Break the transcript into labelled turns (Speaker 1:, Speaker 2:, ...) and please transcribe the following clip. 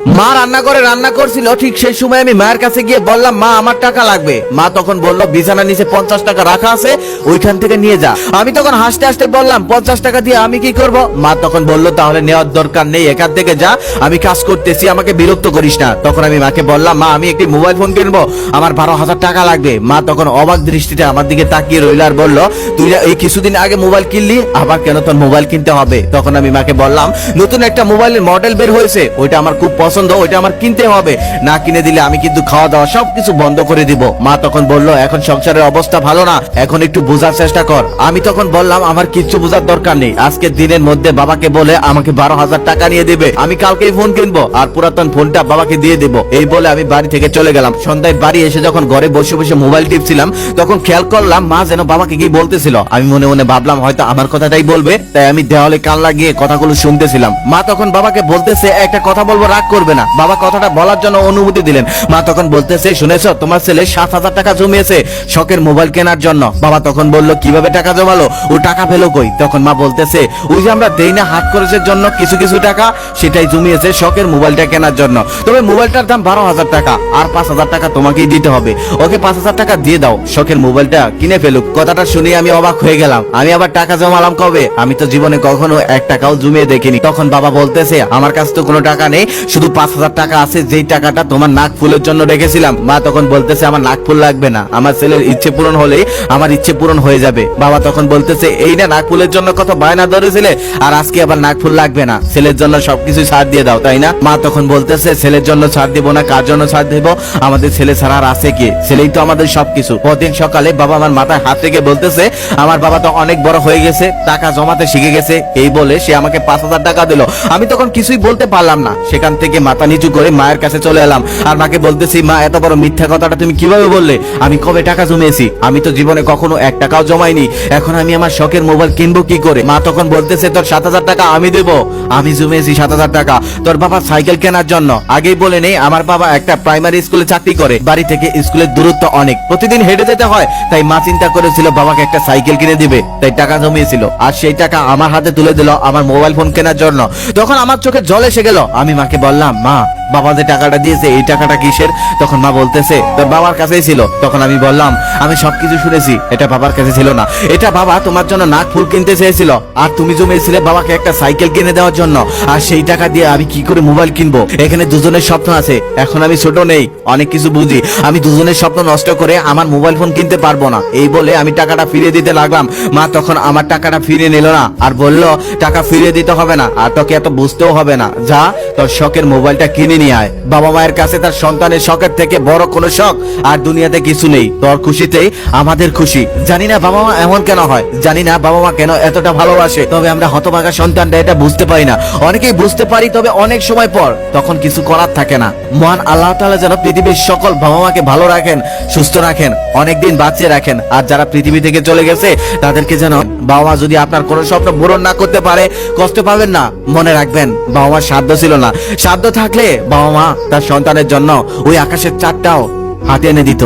Speaker 1: মা রান্না করে রান্না করছিল, ঠিক সেই সময় আমি মায়ের কাছে গিয়ে বললাম, মা, আমার টাকা লাগবে। মা তখন বলল, বিছানার নিচে পঞ্চাশ টাকা রাখা আছে, ওইখান থেকে নিয়ে যা। আমি তখন হাসতে হাসতে বললাম, পঞ্চাশ টাকা দিয়ে আমি কি করব? মা তখন বলল, তাহলে নেওয়ার দরকার নেই, এখান থেকে যা, আমি কাজ করতেছি, আমাকে বিরক্ত করিস না। তখন আমি মাকে বললাম, মা, আমি একটি মোবাইল ফোন কিনবো, আমার বারো হাজার টাকা লাগবে। মা তখন অবাক দৃষ্টিতে আমার দিকে তাকিয়ে রইল আর বলল, তুই এই কিছুদিন আগে মোবাইল কিনলি, আবার কেন তোর মোবাইল কিনতে হবে? তখন আমি মাকে বললাম, নতুন একটা মোবাইলের মডেল বের হয়েছে, ওইটা আমার খুব পছন্দ, ওইটা আমার কিনতে হবে। না কিনে দিলে আমি কিন্তু খাওয়া দাওয়া সবকিছু বন্ধ করে দিব। মা তখন বলল, এখন সংসারের অবস্থা ভালো না, এখন একটু বোঝার চেষ্টা কর। আমি তখন বললাম, আমার কিচ্ছু বোঝার দরকার নেই। আজকের দিনের মধ্যে বাবাকে বলে আমাকে বারো হাজার টাকা নিয়ে দেবে। আমি কালকেই ফোন কিনবো আর পুরাতন ফোনটা বাবাকে দিয়ে দেবো। এই বলে আমি বাড়ি থেকে চলে গেলাম। সন্ধ্যায় বাড়ি এসে যখন ঘরে বসে বসে মোবাইল টিপছিলাম, তখন খেয়াল করলাম, মা যেন বাবাকে কি বলতেছিল। আমি মনে মনে ভাবলাম, হয়তো আমার কথাটাই বলবে। তাই আমি দেওয়ালে কান লাগিয়ে কথাগুলো শুনতেছিলাম। মা তখন বাবাকে বলতেছে, একটা কথা বলব, রাগ করবে না। বাবা কথাটা বলার জন্য অনুমতি দিলেন। মা তখন বলতেছে, শুনেছো, তোমার ছেলে সাত হাজার টাকা জমিয়েছে শখের মোবাইল কেনার জন্য। বাবা তখন বলল, কীভাবে টাকা জমালো? ও টাকা পেল কই? তখন মা বলতেছে, ওই যে আমরা দেই না হাত খরচের জন্য কিছু কিছু টাকা, সেটাই জমিয়েছে শখের মোবাইলটা কেনার জন্য। তবে মোবাইলটার দাম বারো হাজার টাকা, আর পাঁচ হাজার টাকা তোমাকেই দিতে হবে। ওকে পাঁচ হাজার টাকা দিয়ে দাও, শখের মোবাইলটা কিনে ফেলুক। কথাটা শুনে আমি অবাক হয়ে গেলাম। আমি আবার টাকা জমালাম কবে? আমি তো জীবনে কখনো এক টাকাও জমিয়ে দেখিনি। তখন বাবা বলতেছে, আমার কাছে তো কোনো টাকা নেই, শুধু পাঁচ হাজার টাকা আছে, যেই টাকাটা তোমার নাক ফুলের জন্য রেখেছিলাম। মা তখন বলতেছে, আমার নাক ফুল লাগবে না। আমার ছেলের ইচ্ছে পূরণ হলেই আমার ইচ্ছে পূরণ হয়ে যাবে। বাবা তখন বলতেছে, এই না, নাক ফুলের জন্য কত বায়না ধরেছিলে, আর আজকে আবার নাক ফুল লাগবে না। ছেলের জন্য সবকিছু ছাড় দিয়ে দাও, তাই না? মা তখন বলতেছে, ছেলের জন্য ছাড় দিব না, কার জন্য ছাড় দেব? আমাদের ছেলে ছাড়া আর আছে কি? ছেলেই তো আমাদের সবকিছু। পরদিন সকালে বাবা আমার মাথায় হাত থেকে বলতেছে, আমার বাবা তো অনেক বড় হয়ে গেছে, টাকা জমাতে শিখে গেছে। এই বলে সে আমাকে পাঁচ হাজার টাকা দিল। আমি তখন কিছুই বলতে পারলাম না। সেখান থেকে মাথা নিচু করে মায়ের কাছে চলে এলাম। আর মাকে বলতেছি, মা, এত বড় মিথ্যা কথাটা তুমি কীভাবে বললে? আমি কবে টাকা জমিয়েছি? আমি তো জীবনে কখনো এক টাকাও জমাইনি। এখন আমি আমার শখের মোবাইল কিনবো কি করে? মা তখন বলতেছে, তোর সাত হাজার টাকা আমি দেবো। আমি জমিয়েছি সাত হাজার টাকা। তোর বাবা সাইকেল কেনার জন্য। আগেই বলে নেই আমার বাবা একটা প্রাইমারি স্কুলে চাকরি করে। বাড়ি থেকে স্কুলের দূরত্ব অনেক। প্রতিদিন হেঁটে যেতে হয়। তাই মা চিন্তা করেছিল, বাবাকে একটা সাইকেল কিনে দিবে। তাই টাকা জমিয়েছিল। আর সেই টাকা আমার হাতে তুলে দিল আমার মোবাইল ফোন কেনার জন্য। তখন আমার চোখে জল এসে গেল। আমি মাকে বললাম মা বাবা যে টাকাটা দিয়েছে, এই টাকাটা কিসের? তখন মা বলতেছে, তোর বাবার কাছেই ছিল। তখন আমি বললাম, আমি সবকিছু শুনেছি, এটা বাবার কাছে ছিল না। এটা বাবা তোমার জন্য নাক ফুল কিনতে চেয়েছিল। আর তুমি জমিয়েছিলে বাবাকে একটা সাইকেল কিনে দেওয়ার জন্য। আর সেই টাকা দিয়ে আমি কি করে মোবাইল কিনবো? এখানে দুজনের স্বপ্ন আছে। এখন আমি ছোট নেই, অনেক কিছু বুঝি। আমি দুজনের স্বপ্ন নষ্ট করে আমার মোবাইল ফোন কিনতে পারব না। এই বলে আমি টাকাটা ফিরিয়ে দিতে লাগলাম। মা তখন আমার টাকাটা ফিরিয়ে নিল না আর বলল, টাকা ফিরিয়ে দিতে হবে না, আর তোকে এত বুঝতেও হবে না। যা, তোর শখের মোবাইলটা কিনে নিয়ে আয়। বাবা মায়ের কাছে তার সন্তানের শখের থেকে বড় কোনো শখ আর দুনিয়াতে কিছু নেই। তোর খুশিতেই আমাদের খুশি। জানি না বাবা মা এমন কেন হয়। জানি না বাবা মা কেন এতটা ভালোবাসে। তবে আমরা হতভাগা সন্তানটা এটা বুঝতে পারি না। অনেকেই বুঝতে পারি, তবে অনেক সময় পর তখন কিছু করার থাকে না। মহান আল্লাহ তাআলা যেন পৃথিবীর সকল বাবা মাকে ভালো রাখেন, সুস্থ রাখেন, অনেকদিন বাঁচিয়ে রাখেন। আর যারা পৃথিবী থেকে চলে গেছে, তাদেরকে যেন বাবা মা যদি আপনার কোনো স্বপ্ন পূরণ না করতে পারে, কষ্ট পাবেন না। মনে রাখবেন, বাবা মার সাধ্য ছিল না। সাধ্য থাকলে বাবা মা তার সন্তানের জন্য ওই আকাশের চারটাও হাতে এনে দিত।